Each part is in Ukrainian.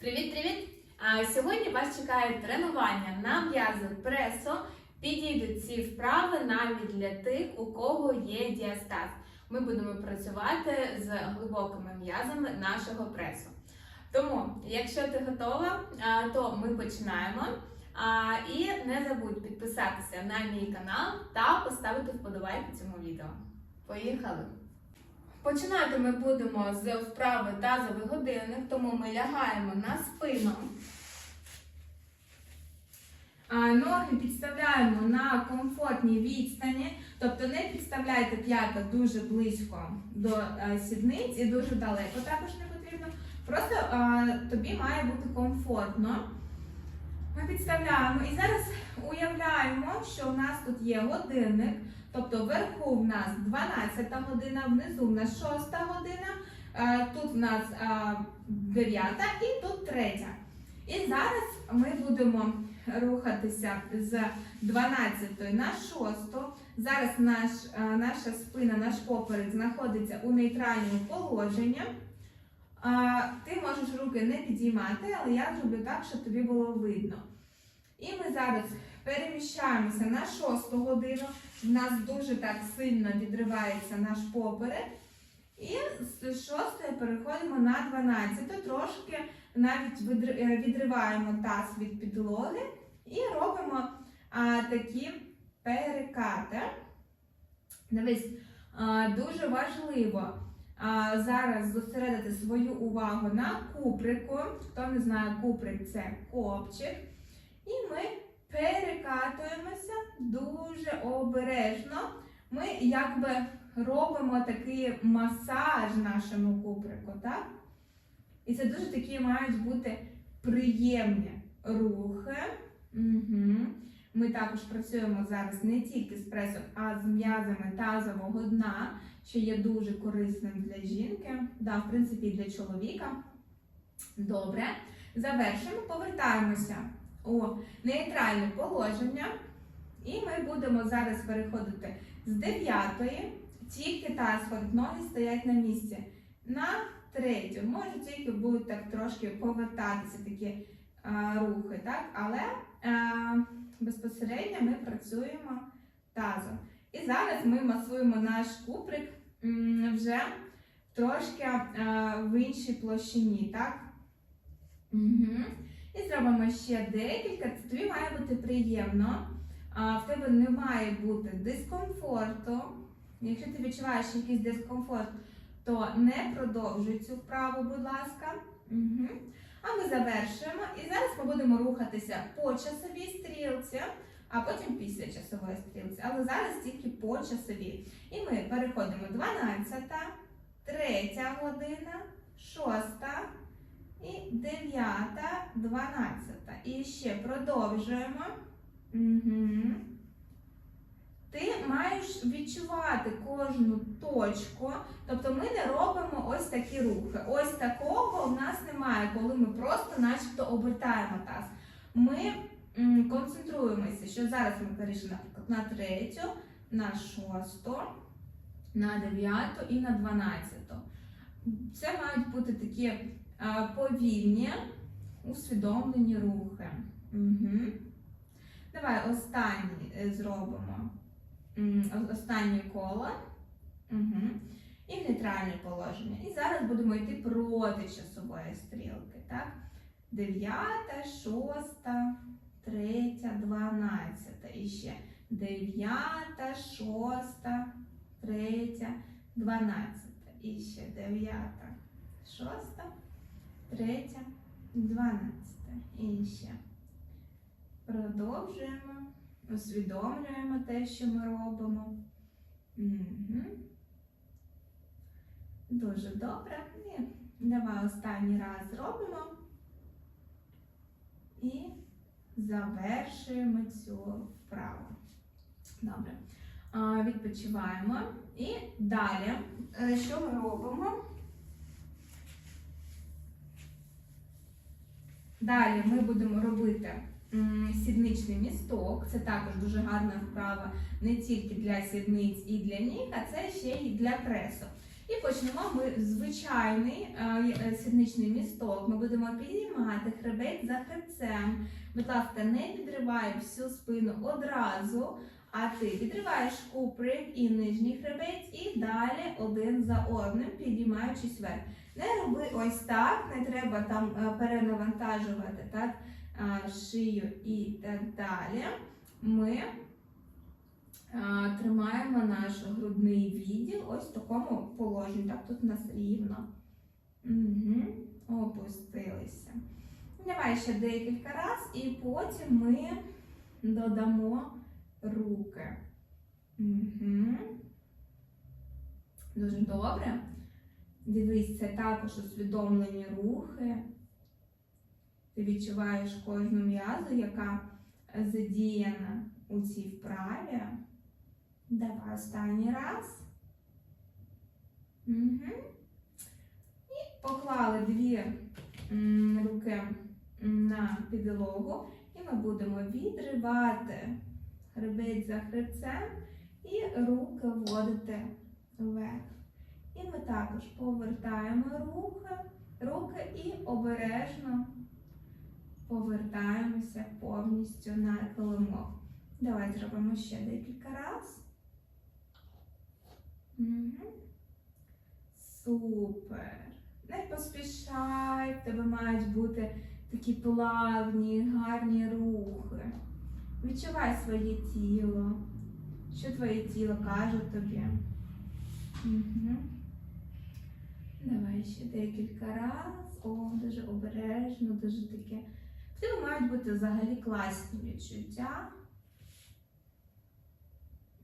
Привіт-привіт! Сьогодні вас чекає тренування на м'язи пресо. Підійдуть ці вправи навіть для тих, у кого є діастаз. Ми будемо працювати з глибокими м'язами нашого пресу. Тому, якщо ти готова, то ми починаємо. І не забудь підписатися на мій канал та поставити вподобайку цьому відео. Поїхали! Починати ми будемо з вправи тазовий годинник, тому ми лягаємо на спину. Ноги підставляємо на комфортній відстані, тобто не підставляйте п'ята дуже близько до е, сідниць і дуже далеко також не потрібно. Просто е, тобі має бути комфортно. Ми підставляємо і зараз уявляємо, що у нас тут є годинник. Тобто вверху в нас 12 година, внизу в нас 6 година, е, тут в нас 9 і тут 3. І зараз ми будемо рухатися з 12 на 6. Зараз наш, е, наша спина, наш поперек знаходиться у нейтральному положенні. Ти можеш руки не підіймати, але я зроблю так, щоб тобі було видно. І ми зараз переміщаємося на 6 годину. В нас дуже так сильно відривається наш поперек. І з 6 переходимо на 12. Трошки навіть е, відриваємо таз від підлоги і робимо а, такі перекати. Дивись, а, дуже важливо а, зараз зосередити свою увагу на куприку. Хто не знає, куприк це копчик. І ми перекатуємося дуже обережно. Ми якби робимо такий масаж нашому куприку, так? І це дуже такі мають бути приємні рухи. Угу. Ми також працюємо зараз не тільки з пресом, а з м'язами тазового дна, що є дуже корисним для жінки, да, в принципі, і для чоловіка. Добре. Завершимо, повертаємося у нейтральне положення. І ми будемо зараз переходити з дев'ятої, тільки таз ходить, ноги стоять на місці. На третю. Може тільки будуть так трошки повертатися такі а, рухи, так? але а, безпосередньо ми працюємо тазом. І зараз ми масуємо наш куприк вже трошки а, в іншій площині, так? Угу. І зробимо ще декілька. Це тобі має бути приємно. В тебе не має бути дискомфорту. Якщо ти відчуваєш якийсь дискомфорт, то не продовжуй цю вправу, будь ласка. Угу. А ми завершуємо. І зараз ми будемо рухатися по часовій стрілці, а потім після часової стрілці. Але зараз тільки по часовій. І ми переходимо 12, 3 година, 6 і 9, 12. І ще продовжуємо. Угу. Ти маєш відчувати кожну точку, тобто ми не робимо ось такі рухи. Ось такого в нас немає, коли ми просто начебто обертаємо таз. Ми концентруємося, що зараз ми перейшли, наприклад, на третю, на шосту, на дев'яту і на дванадцяту. Це мають бути такі повільні, усвідомлені рухи. Угу. Давай останній е, зробимо. Останнє коло. Угу. І в нейтральне положення. І зараз будемо йти проти часової стрілки. Так? Дев'ята, шоста, третя, дванадцята. І ще дев'ята, шоста, третя, дванадцята. І ще дев'ята, шоста, третя, дванадцята. І ще. Продовжуємо, усвідомлюємо те, що ми робимо. Угу. Дуже добре. І давай останній раз зробимо. І завершуємо цю вправу. Добре. Відпочиваємо. І далі, е, що ми робимо? Далі ми будемо робити сідничний місток. Це також дуже гарна вправа не тільки для сідниць і для ніг, а це ще й для пресу. І почнемо ми звичайний е, е, сідничний місток. Ми будемо підіймати хребет за хребцем. Будь ласка, не підривай всю спину одразу, а ти підриваєш куприк і нижній хребець, і далі один за одним, підіймаючись вверх. Не роби ось так, не треба там е, перенавантажувати так, е, шию і так далі. Ми е, тримаємо наш грудний відділ ось в такому положенні. Так, тут у нас рівно. Угу. Опустилися. Давай ще декілька разів, і потім ми додамо руки. Угу. Дуже добре. Дивись, це також усвідомлені рухи. Ти відчуваєш кожну м'язу, яка задіяна у цій вправі. Давай останній раз. Угу. І поклали дві руки на підлогу, і ми будемо відривати хребець за хребцем і руки вводити вверх. І ми також повертаємо руки, руки і обережно повертаємося повністю на килимок. Давай зробимо ще декілька разів. Угу. Супер. Не поспішай, в тебе мають бути такі плавні, гарні рухи. Відчувай своє тіло. Що твоє тіло каже тобі? Угу. Давай ще декілька разів. О, дуже обережно, дуже таке. В тебе мають бути взагалі класні відчуття.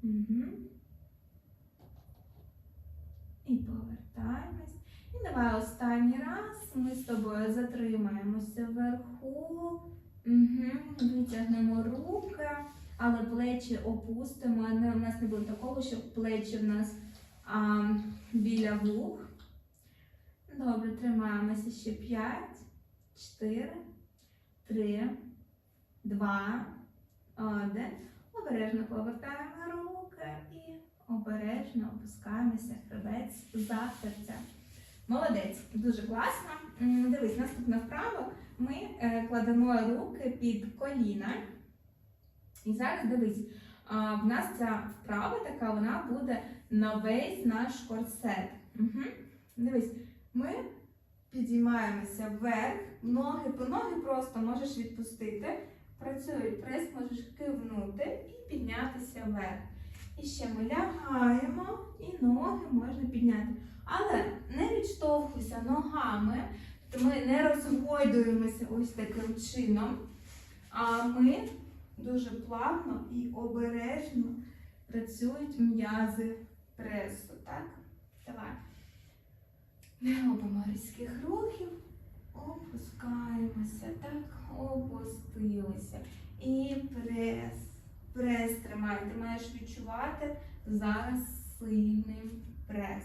Угу. І повертаємось. І давай останній раз ми з тобою затримаємося вверху. Угу. Витягнемо руки, але плечі опустимо. У нас не буде такого, щоб плечі в нас а, біля вух. Добре, тримаємося ще 5, 4, 3, 2, 1. Обережно повертаємо руки і обережно опускаємося хребець за серця. Молодець, дуже класно. Дивись, наступна вправа. Ми е, кладемо руки під коліна. І зараз дивись, в нас ця вправа така, вона буде на весь наш корсет. Угу. Дивись, ми підіймаємося вверх, ноги по ноги просто можеш відпустити. Працює прес, можеш кивнути і піднятися вверх. І ще ми лягаємо, і ноги можна підняти. Але не відштовхуйся ногами, ми не розгойдуємося ось таким чином. А ми дуже плавно і обережно працюють м'язи пресу. Так? Давай. Не робимо різких рухів. Опускаємося, так, опустилися. І прес. Прес тримай. Ти маєш відчувати зараз сильний прес.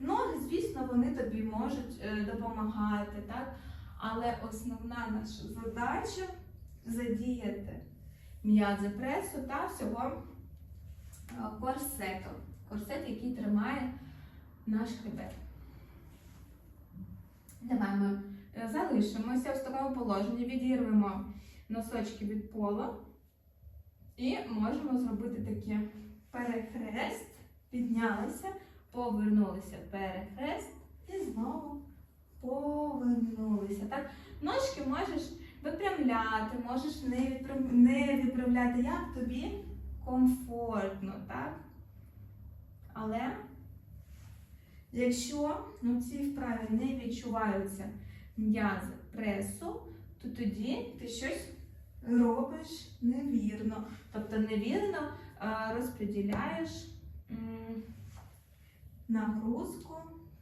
Ноги, звісно, вони тобі можуть е, допомагати, так? Але основна наша задача задіяти м'язи пресу та всього е, корсету. Корсет, який тримає наш хребет. Давай ми е, залишимося в такому положенні, відірвемо носочки від пола і можемо зробити таке перехрест, піднялися, повернулися перехрест і знову повернулися. Так? Ножки можеш випрямляти, можеш не, відправляти, як тобі комфортно, так? Але якщо у цій вправі не відчуваються м'язи пресу, то тоді ти щось робиш невірно. Тобто невірно е, розподіляєш нагрузку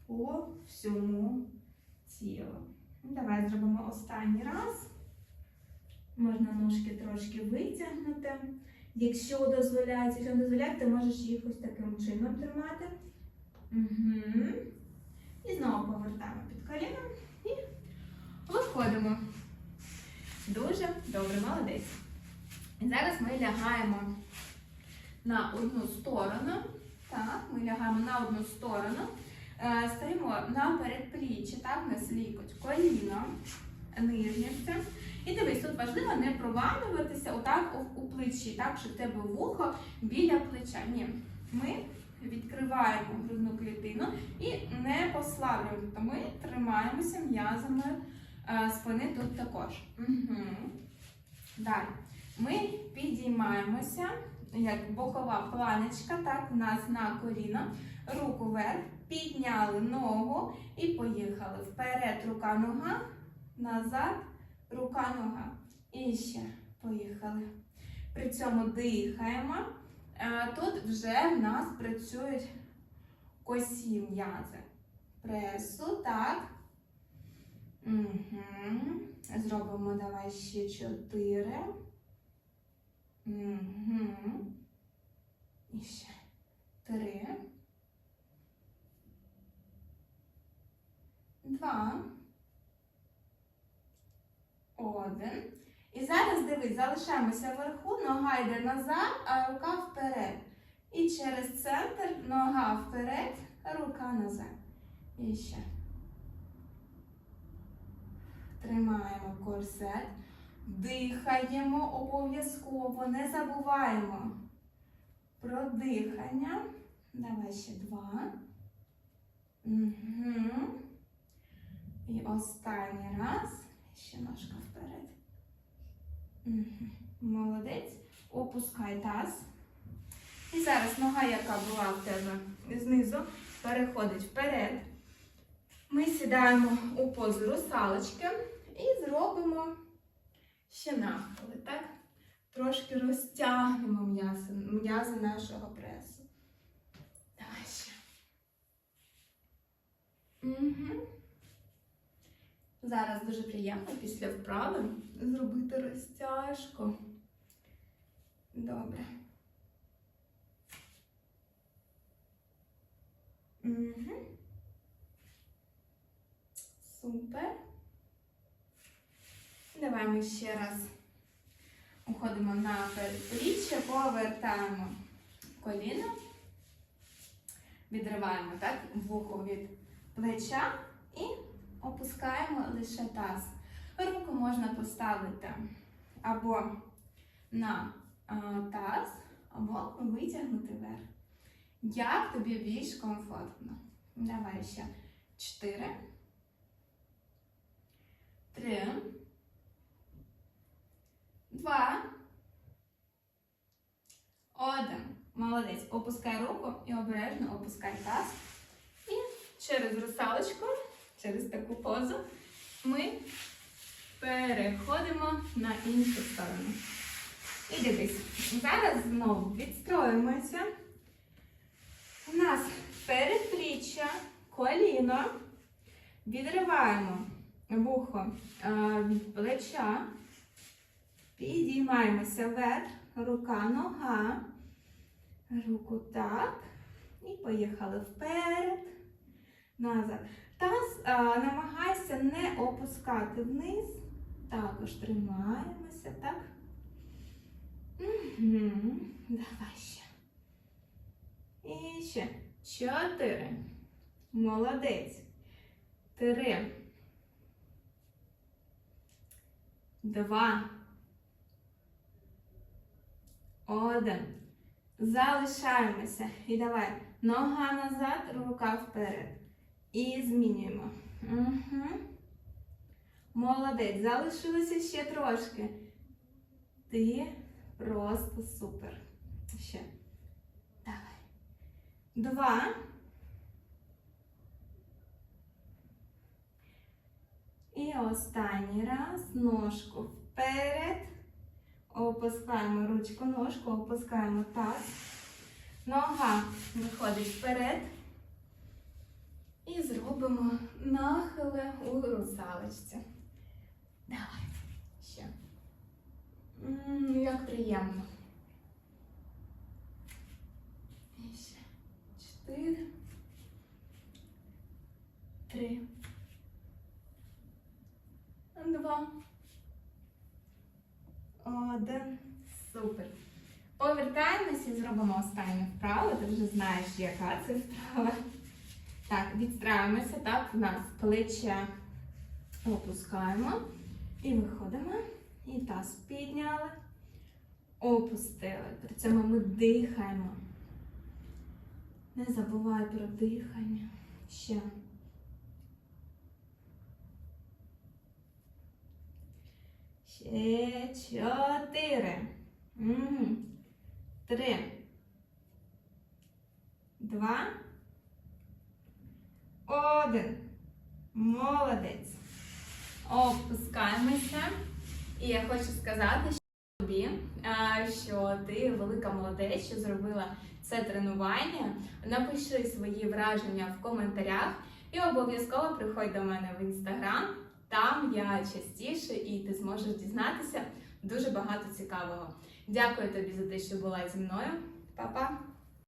по всьому тілу. Давай зробимо останній раз. Можна ножки трошки витягнути. Якщо дозволяється, якщо дозволяє, ти можеш їх ось таким чином тримати. Угу. І знову повертаємо під коліном і виходимо. Дуже добре, молодець. І зараз ми лягаємо на одну сторону. Так, ми лягаємо на одну сторону. Е, Стоїмо на передпліччі, так, нас лікоть, коліно, нижнє. І дивись, тут важливо не провалюватися отак у плечі, так, щоб в тебе вухо біля плеча. Ні. Ми відкриваємо грудну клітину і не послаблюємо. Тобто ми тримаємося м'язами е, спини тут також. Угу. Далі. Ми підіймаємося, як бокова планочка, так, у нас на коліно, руку вверх, підняли ногу і поїхали. Вперед, рука, нога, назад, рука, нога. І ще поїхали. При цьому дихаємо. Е, Тут вже в нас працюють косі м'язи. Пресу, так. Угу. Зробимо давай ще чотири. Угу. І ще три. Два. Один. І зараз дивись, залишаємося вверху, нога йде назад, а рука вперед. І через центр нога вперед, рука назад. І ще. Тримаємо корсет. Дихаємо обов'язково, не забуваємо про дихання. Давай ще два. Угу. І останній раз. Ще ножка вперед. Молодець. Опускай таз. І зараз нога, яка була в тебе знизу, переходить вперед. Ми сідаємо у позу русалочки і зробимо ще нахили, так? Трошки розтягнемо м'язи нашого пресу. Давай ще. Угу. Зараз дуже приємно після вправи зробити розтяжку. Добре. Угу. Супер. Давай ми ще раз уходимо на передпліччя, повертаємо коліно, відриваємо так, вухо від плеча і опускаємо лише таз. Руку можна поставити або на а, таз, або витягнути вверх. Як тобі більш комфортно? Давай ще чотири. Три. Два. Один. Молодець. Опускай руку і обережно опускай таз. І через русалочку, через таку позу, ми переходимо на іншу сторону. І дивись, зараз знову відстроїмося. У нас передпліччя, коліно. Відриваємо вухо е, від плеча. Підіймаємося вверх, рука, нога, руку так. І поїхали вперед, назад. Таз а, намагайся не опускати вниз. Також тримаємося, так? Угу. Давай ще. І ще. Чотири. Молодець. Три. Два. Один. Залишаємося. І давай. Нога назад, рука вперед. І змінюємо. Угу. Молодець. Залишилося ще трошки. Ти просто супер. Ще. Давай. Два. І останній раз. Ножку вперед. Опускаємо ручку, ножку, опускаємо таз. Нога виходить вперед. І зробимо нахили у русалочці. Давай. Ще. М, Як приємно. І ще. Чотири. Три. Два. Один. Супер. Повертаємося і зробимо останню вправу. Ти вже знаєш, яка це вправа. Так, відстраюємося, так, в нас плече опускаємо і виходимо. І таз підняли, опустили. При цьому ми дихаємо. Не забувай про дихання. Ще. Ще чотири. Три. Два. Один. Молодець. Опускаємося. І я хочу сказати що тобі, що ти велика молодець, що зробила це тренування. Напиши свої враження в коментарях і обов'язково приходь до мене в інстаграм. Там я частіше і ти зможеш дізнатися дуже багато цікавого. Дякую тобі за те, що була зі мною. Па-па!